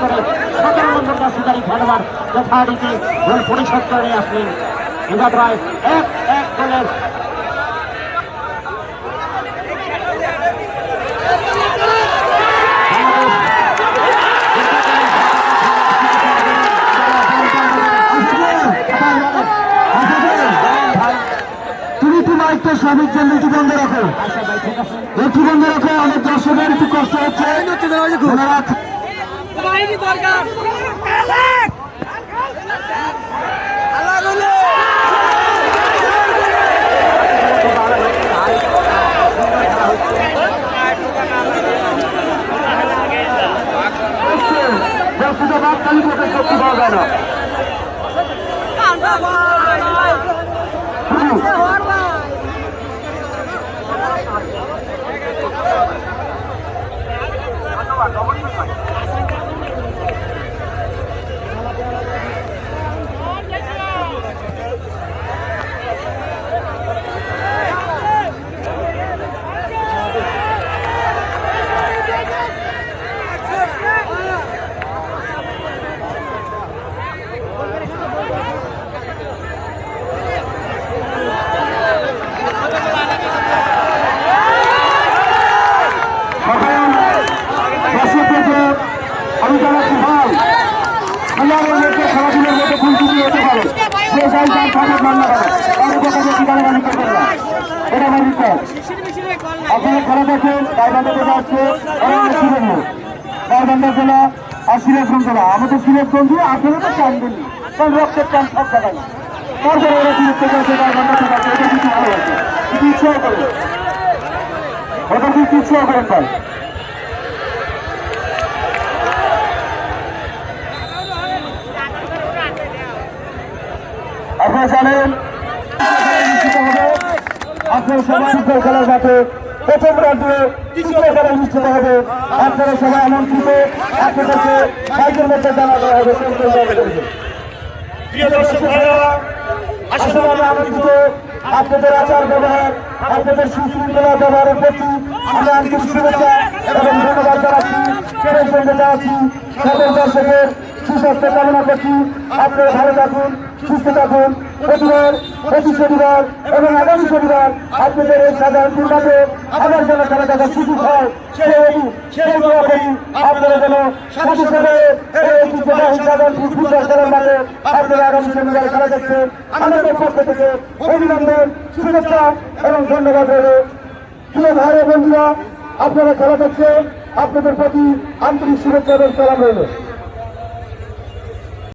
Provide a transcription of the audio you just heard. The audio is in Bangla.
করে সতেরো নম্বর দশদারি খেলোয়াড় যথারীতি গোল পরিশোধ করে আসলেন এক এক গোলের তুমি একটু স্বামীর জন্য একটু বন্ধ রাখো। একটু বন্ধ রাখো অনেক দর্শকের একটু কষ্ট হচ্ছে। বাহিনী দরকার। বস্তুত বাদ খালি কোথায় শক্তি পাওয়া কর আপনারা খেলা দেখেন, গাইবান্ধা থেকে আসছে গাইবান্ধা জেলা আর সিলেটগঞ্জ জেলা। আমাদের সিলেটগঞ্জ আপনারা তো চান দেননি, কারণ আপনারা জানেন আপনারা সবাই ফুটবল খেলার মাঠে প্রথম রাউন্ডে তৃতীয় খেলা অনুষ্ঠিত হবে। আপনারা সবাই আমন্ত্রিত। আপনাদেরকে সাইকের মধ্যে জানা দেওয়া হবে। প্রিয় দর্শক ভাইরা আসলে আমরা আপনাদের আচার ব্যবহার আপনাদের সুশৃঙ্খলা ব্যবহারের প্রতি আমরা আন্তরিক শুভেচ্ছা এবং ধন্যবাদ জানাচ্ছি। প্রেসিডেন্ট জানাচ্ছি সকল দর্শকের সুস্বাস্থ্য কামনা করছি। আপনারা ভালো থাকুন, সুস্থ থাকুন। প্রতিবার প্রতি শনিবার এবং আগামী শনিবার আপনাদের এই সাধারণ টুর্নামেন্টে আমার যেন খেলা দেখার সুযোগ হয় আপনারা যেন সাধারণ মাঠে আপনারা আগামী শনিবার খেলা দেখছেন আমাদের পক্ষ থেকে অভিনন্দন, শুভেচ্ছা এবং ধন্যবাদ রইল। প্রিয় বন্ধুরা, আপনারা খেলা দেখছেন। আপনাদের প্রতি আন্তরিক শুভেচ্ছা এবং সালাম রইল।